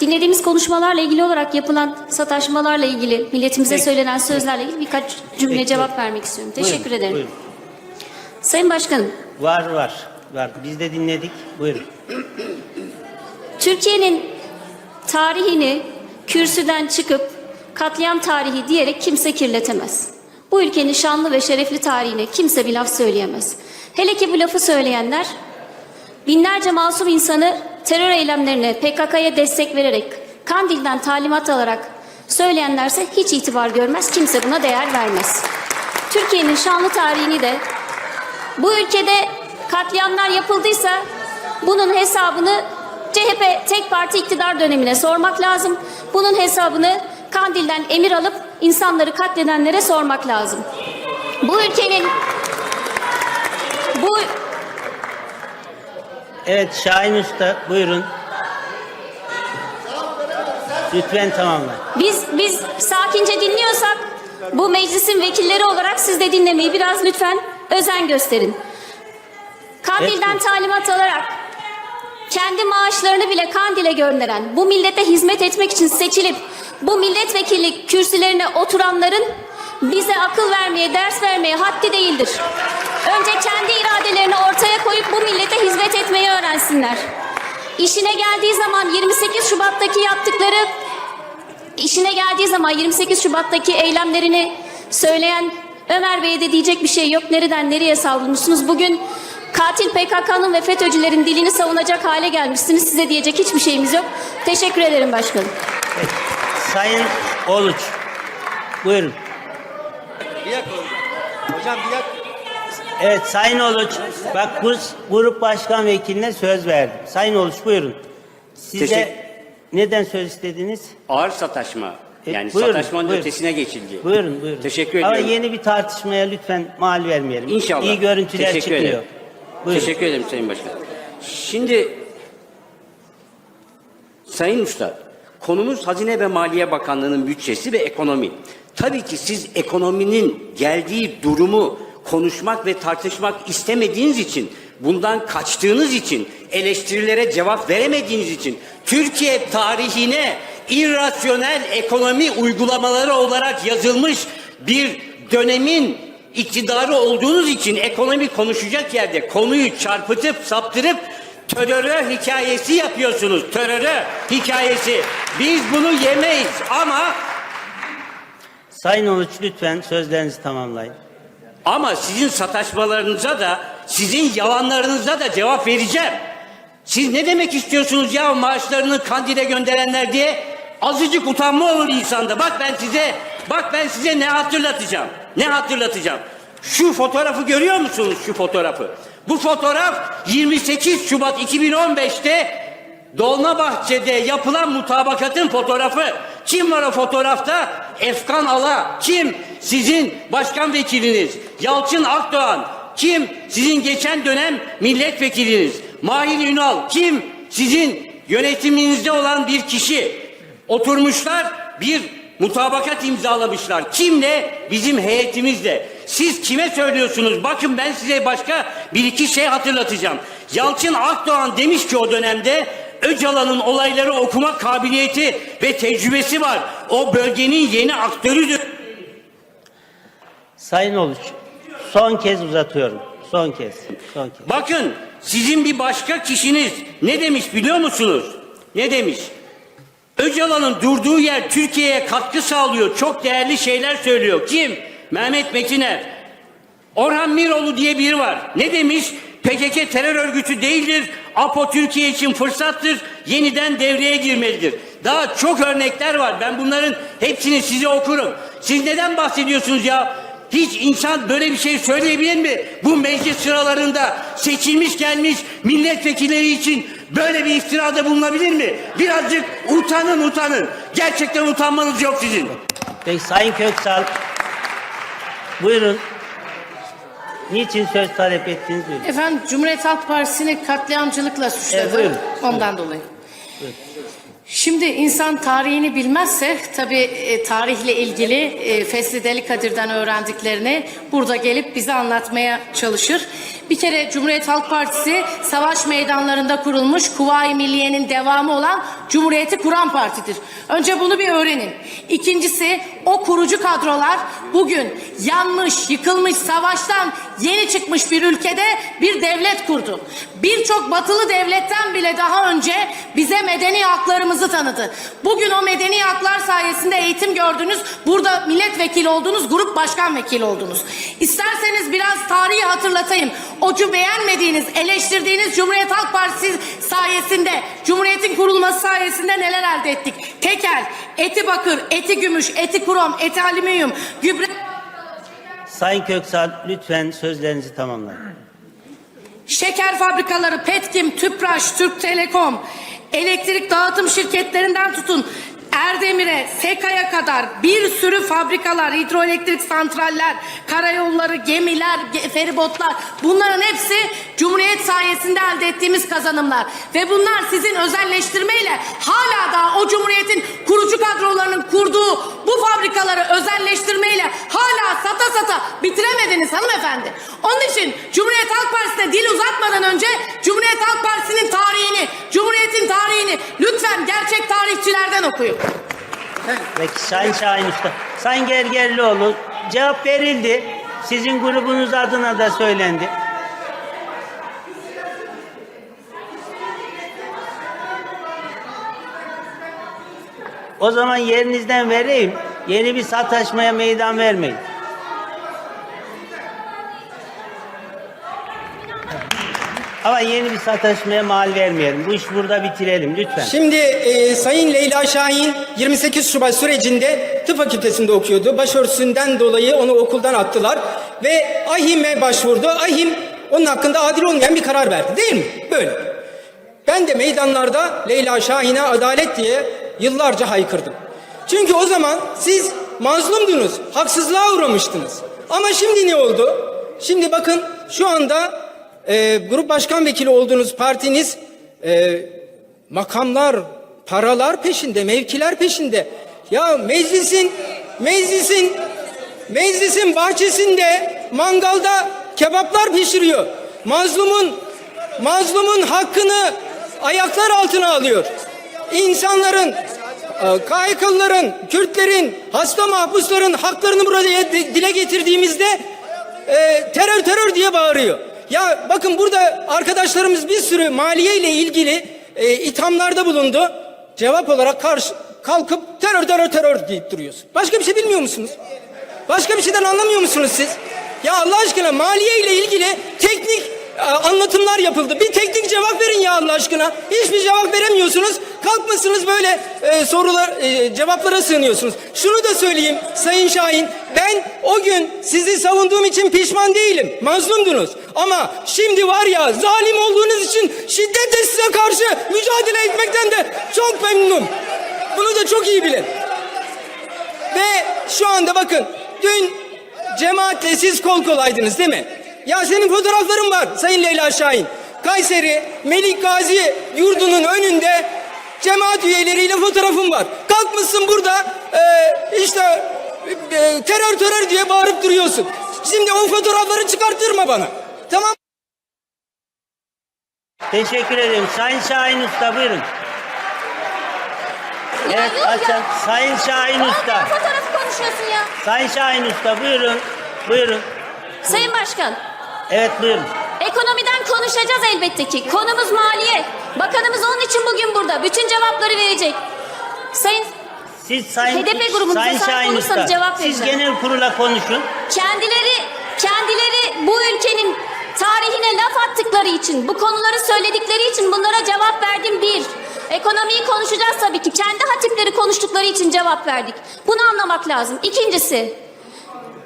dinlediğimiz konuşmalarla ilgili olarak yapılan sataşmalarla ilgili, milletimize Peki. söylenen sözlerle ilgili birkaç cümle Peki, cevap buyurun. vermek istiyorum. Buyurun, Teşekkür ederim. buyurun. Sayın Başkanım, Var var. Var. Biz de dinledik. Buyurun. Türkiye'nin tarihini kürsüden çıkıp katliam tarihi diyerek kimse kirletemez. Bu ülkenin şanlı ve şerefli tarihine kimse bir laf söyleyemez. Hele ki bu lafı söyleyenler binlerce masum insanı terör eylemlerine PKK'ya destek vererek Kandil'den talimat alarak söyleyenlerse hiç itibar görmez, kimse buna değer vermez. Türkiye'nin şanlı tarihini de bu ülkede katliamlar yapıldıysa bunun hesabını CHP tek parti iktidar dönemine sormak lazım. Bunun hesabını Kandil'den emir alıp insanları katledenlere sormak lazım. Bu ülkenin bu Evet Şahin Usta buyurun. Lütfen tamamla. biz biz sakince dinliyorsak bu meclisin vekilleri olarak siz de dinlemeyi biraz lütfen özen gösterin. Kandil'den Evet. talimat alarak kendi maaşlarını bile Kandil'e gönderen, bu millete hizmet etmek için seçilip bu milletvekili kürsülerine oturanların bize akıl vermeye, ders vermeye haddi değildir. Önce kendi iradelerini ortaya koyup bu millete hizmet etmeyi öğrensinler. İşine geldiği zaman 28 Şubat'taki yaptıkları işine geldiği zaman 28 Şubat'taki eylemlerini söyleyen Ömer Bey'e de diyecek bir şey yok. Nereden nereye savrulmuşsunuz? Bugün katil PKK'nın ve FETÖ'cülerin dilini savunacak hale gelmişsiniz. Size diyecek hiçbir şeyimiz yok. Teşekkür ederim başkanım. Evet. Sayın Oluç. Buyurun. Bir dakika hocam. Hocam bir dakika. Evet Sayın Oluç. Bak bu grup başkan vekiline söz verdim. Sayın Oluç buyurun. Size Teşekkür- neden söz istediniz? Ağır sataşma. E, Yani buyurun, sataşmanın buyurun. ötesine geçildi. Buyurun buyurun. Teşekkür Ama ediyorum. yeni bir tartışmaya lütfen mal vermeyelim. İnşallah. İyi görüntüler Teşekkür çıkıyor. ederim. Buyurun. Teşekkür ederim Sayın Başkan. Şimdi Sayın Üstad, konumuz Hazine ve Maliye Bakanlığı'nın bütçesi ve ekonomi. Tabii ki siz ekonominin geldiği durumu konuşmak ve tartışmak istemediğiniz için, bundan kaçtığınız için, eleştirilere cevap veremediğiniz için, Türkiye tarihine irrasyonel ekonomi uygulamaları olarak yazılmış bir dönemin iktidarı olduğunuz için ekonomi konuşacak yerde konuyu çarpıtıp saptırıp teröre hikayesi yapıyorsunuz. Teröre hikayesi. Biz bunu yemeyiz ama Sayın Oluç lütfen sözlerinizi tamamlayın. ama sizin sataşmalarınıza da sizin yalanlarınıza da cevap vereceğim. Siz ne demek istiyorsunuz ya maaşlarını kandile gönderenler diye? Azıcık utanma olur insanda. Bak ben size bak ben size ne hatırlatacağım. Ne hatırlatacağım? Şu fotoğrafı görüyor musunuz şu fotoğrafı? Bu fotoğraf 28 Şubat 2015'te Dolmabahçe'de yapılan mutabakatın fotoğrafı. Kim var o fotoğrafta? Efkan Ala. Kim? Sizin başkan vekiliniz. Yalçın Akdoğan. Kim? Sizin geçen dönem milletvekiliniz. Mahir Ünal. Kim? Sizin yönetiminizde olan bir kişi. Oturmuşlar bir mutabakat imzalamışlar. Kimle? Bizim heyetimizle. Siz kime söylüyorsunuz? Bakın ben size başka bir iki şey hatırlatacağım. Yalçın Akdoğan demiş ki o dönemde Öcalan'ın olayları okuma kabiliyeti ve tecrübesi var. O bölgenin yeni aktörüdür. Sayın Oluç son kez uzatıyorum. Son kez. Son kez. Bakın sizin bir başka kişiniz ne demiş biliyor musunuz? Ne demiş? Öcalan'ın durduğu yer Türkiye'ye katkı sağlıyor. Çok değerli şeyler söylüyor. Kim? Mehmet Metiner. Orhan Miroğlu diye biri var. Ne demiş? PKK terör örgütü değildir. APO Türkiye için fırsattır. Yeniden devreye girmelidir. Daha çok örnekler var. Ben bunların hepsini size okurum. Siz neden bahsediyorsunuz ya? Hiç insan böyle bir şey söyleyebilir mi? Bu meclis sıralarında seçilmiş gelmiş milletvekilleri için böyle bir iftirada bulunabilir mi? Birazcık utanın utanın. Gerçekten utanmanız yok sizin. Peki Sayın Köksal buyurun. Niçin söz talep ettiniz buyurun. Efendim Cumhuriyet Halk Partisi'ni katliamcılıkla suçladı. Evet, buyurun. Ondan dolayı. Şimdi insan tarihini bilmezse tabii e, tarihle ilgili e, Fesli Deli Kadir'den öğrendiklerini burada gelip bize anlatmaya çalışır. Bir kere Cumhuriyet Halk Partisi savaş meydanlarında kurulmuş Kuvayi Milliye'nin devamı olan Cumhuriyeti kuran partidir. Önce bunu bir öğrenin. İkincisi o kurucu kadrolar bugün yanmış, yıkılmış, savaştan yeni çıkmış bir ülkede bir devlet kurdu. Birçok batılı devletten bile daha önce bize medeni haklarımızı tanıdı. Bugün o medeni haklar sayesinde eğitim gördünüz. Burada milletvekili oldunuz, grup başkan vekili oldunuz. İsterseniz biraz tarihi hatırlatayım. Ocu beğenmediğiniz, eleştirdiğiniz Cumhuriyet Halk Partisi sayesinde, Cumhuriyet'in kurulması sayesinde neler elde ettik? Tekel, eti bakır, eti gümüş, eti krom, eti alüminyum, gübre... Sayın Köksal lütfen sözlerinizi tamamlayın. Şeker fabrikaları, Petkim, Tüpraş, Türk Telekom, elektrik dağıtım şirketlerinden tutun Erdemir'e, Seka'ya kadar bir sürü fabrikalar, hidroelektrik santraller, karayolları, gemiler, ge- feribotlar bunların hepsi Cumhuriyet sayesinde elde ettiğimiz kazanımlar. Ve bunlar sizin özelleştirmeyle hala da o Cumhuriyet'in kurucu kadrolarının kurduğu bu fabrikaları özelleştirmeyle hala sata sata bitiremediniz hanımefendi. Onun için Cumhuriyet Halk Partisi'ne dil uzatmadan önce Cumhuriyet Halk Partisi'nin tarihini, Cumhuriyet'in tarihini lütfen gerçek tarihçilerden okuyun. Peki Sayın Şahin Usta. Sayın Gergerlioğlu cevap verildi. Sizin grubunuz adına da söylendi. O zaman yerinizden vereyim. Yeni bir sataşmaya meydan vermeyin. Ama yeni bir sataşmaya mal vermeyelim. Bu iş burada bitirelim lütfen. Şimdi e, Sayın Leyla Şahin 28 Şubat sürecinde tıp fakültesinde okuyordu. Başörtüsünden dolayı onu okuldan attılar ve AHİM'e başvurdu. AHİM onun hakkında adil olmayan bir karar verdi değil mi? Böyle. Ben de meydanlarda Leyla Şahin'e adalet diye yıllarca haykırdım. Çünkü o zaman siz mazlumdunuz, haksızlığa uğramıştınız. Ama şimdi ne oldu? Şimdi bakın şu anda e, grup başkan vekili olduğunuz partiniz e, makamlar, paralar peşinde, mevkiler peşinde. Ya meclisin, meclisin, meclisin bahçesinde mangalda kebaplar pişiriyor. Mazlumun, mazlumun hakkını ayaklar altına alıyor. İnsanların, e, KYK'lıların, Kürtlerin, hasta mahpusların haklarını burada di- dile getirdiğimizde e, terör terör diye bağırıyor. Ya bakın burada arkadaşlarımız bir sürü maliye ile ilgili e, ithamlarda bulundu. Cevap olarak karşı kalkıp terör terör terör deyip duruyorsun. Başka bir şey bilmiyor musunuz? Başka bir şeyden anlamıyor musunuz siz? Ya Allah aşkına maliye ile ilgili teknik e, anlatımlar yapıldı. Bir teknik cevap verin ya Allah aşkına. Hiçbir cevap veremiyorsunuz. Kalkmışsınız böyle e, sorular, e, cevaplara sığınıyorsunuz. Şunu da söyleyeyim Sayın Şahin. Ben o gün sizi savunduğum için pişman değilim. Mazlumdunuz. Ama şimdi var ya zalim olduğunuz için şiddetle size karşı mücadele etmekten de çok memnunum. Bunu da çok iyi bilin. Ve şu anda bakın dün cemaatle siz kol kolaydınız değil mi? Ya senin fotoğrafların var Sayın Leyla Şahin. Kayseri Melik Gazi yurdunun önünde cemaat üyeleriyle fotoğrafın var. Kalkmışsın burada e, işte e, terör terör diye bağırıp duruyorsun. Şimdi o fotoğrafları çıkarttırma bana. Tamam Teşekkür ederim. Sayın Şahin Usta buyurun. Evet yok ya. açın. Sayın Şahin Usta. Olmayan fotoğrafı konuşuyorsun ya. Sayın Şahin Usta buyurun. Buyurun. Sayın Başkan, Evet buyurun. ekonomiden konuşacağız elbette ki. Konumuz maliye. Bakanımız onun için bugün burada. Bütün cevapları verecek. Sayın Siz Sayın, HDP grubunuza Sayın sahip olursanız cevap Siz vereceğim. genel kurula konuşun. kendileri kendileri bu ülkenin tarihine laf attıkları için, bu konuları söyledikleri için bunlara cevap verdim bir. Ekonomiyi konuşacağız tabii ki. Kendi hatipleri konuştukları için cevap verdik. Bunu anlamak lazım. İkincisi,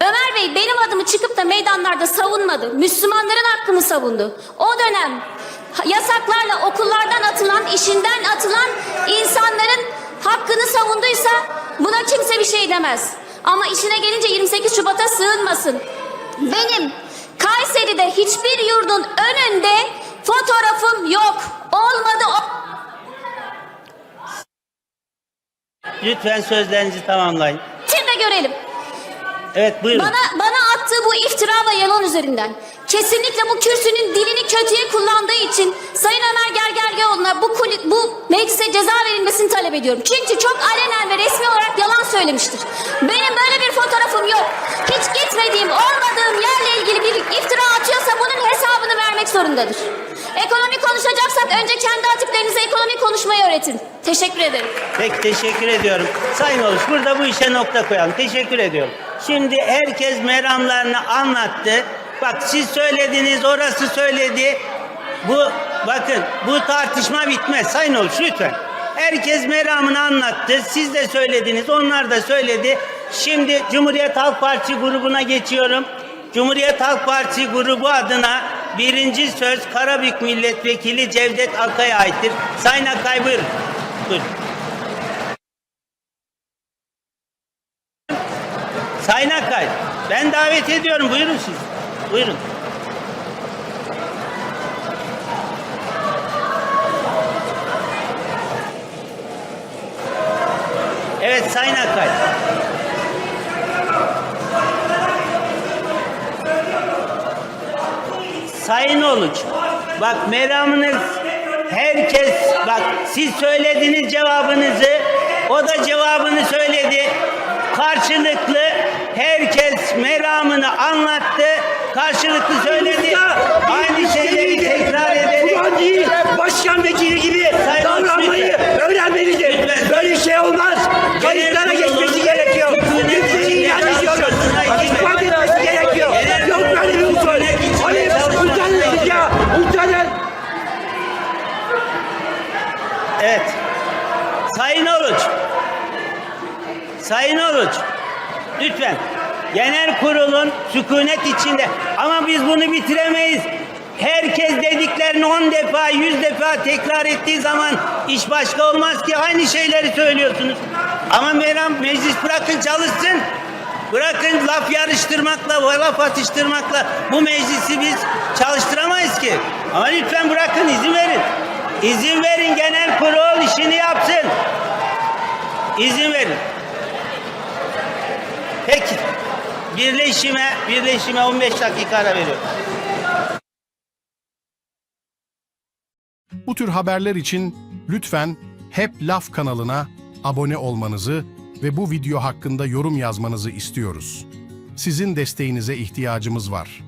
Ömer Bey benim adımı çıkıp da meydanlarda savunmadı. Müslümanların hakkını savundu. O dönem yasaklarla okullardan atılan, işinden atılan insanların hakkını savunduysa buna kimse bir şey demez. Ama işine gelince 28 Şubat'a sığınmasın. Benim Kayseri'de hiçbir yurdun önünde fotoğrafım yok. Olmadı o lütfen sözlerinizi tamamlayın. Şimdi görelim. Evet buyurun. Bana bana attığı bu iftira ve yalan üzerinden kesinlikle bu kürsünün dilini kötüye kullandığı için Sayın Ömer Gergerlioğlu'na bu kuli- bu meclise ceza verilmesini talep ediyorum. Çünkü çok alenen ve resmi olarak yalan söylemiştir. Benim böyle bir fotoğrafım yok. Hiç gitmediğim, olmadığım yerle ilgili bir iftira atıyorsa bunun hesabını vermek zorundadır. Ekonomi konuşacaksak önce kendi atıklarınıza ekonomi konuşmayı öğretin. Teşekkür ederim. Peki teşekkür ediyorum. Sayın Oluş burada bu işe nokta koyalım. Teşekkür ediyorum. Şimdi herkes meramlarını anlattı. Bak siz söylediniz, orası söyledi. Bu bakın bu tartışma bitmez. Sayın Oluş lütfen. Herkes meramını anlattı. Siz de söylediniz, onlar da söyledi. Şimdi Cumhuriyet Halk Partisi grubuna geçiyorum. Cumhuriyet Halk Partisi grubu adına birinci söz Karabük Milletvekili Cevdet Akay'a aittir. Sayın Akay buyurun. Buyurun. Sayın Akkay, ben davet ediyorum. Buyurun siz. Buyurun. Evet Sayın Akkay. Sayın Oluç, bak meramınız herkes, bak siz söylediniz cevabınızı, o da cevabını söyledi. Karşılıklı herkes meramını anlattı, karşılıklı söyledi. Aynı şeyleri tekrar edelim. Başkan vekili gibi Sayın davranmayı Lütfen. öğrenmelidir. Lütfen. Böyle şey olmaz. Kayıtlara geçmesi gerekiyor. Kimseyi ilan ediyoruz. İspat etmesi gerekiyor. Yok böyle bir usul. Hayır, utanın ya. Utanın. Evet. Sayın Oruç. Sayın Oruç. Lütfen. Genel kurulun sükunet içinde. Ama biz bunu bitiremeyiz. Herkes dediklerini 10 defa, 100 defa tekrar ettiği zaman iş başka olmaz ki aynı şeyleri söylüyorsunuz. Ama Meram meclis bırakın çalışsın. Bırakın laf yarıştırmakla, laf atıştırmakla bu meclisi biz çalıştıramayız ki. Ama lütfen bırakın izin verin. İzin verin genel kurul işini yapsın. İzin verin. Peki. Birleşime, birleşime 15 dakika ara veriyorum. Bu tür haberler için lütfen Hep Laf kanalına abone olmanızı ve bu video hakkında yorum yazmanızı istiyoruz. Sizin desteğinize ihtiyacımız var.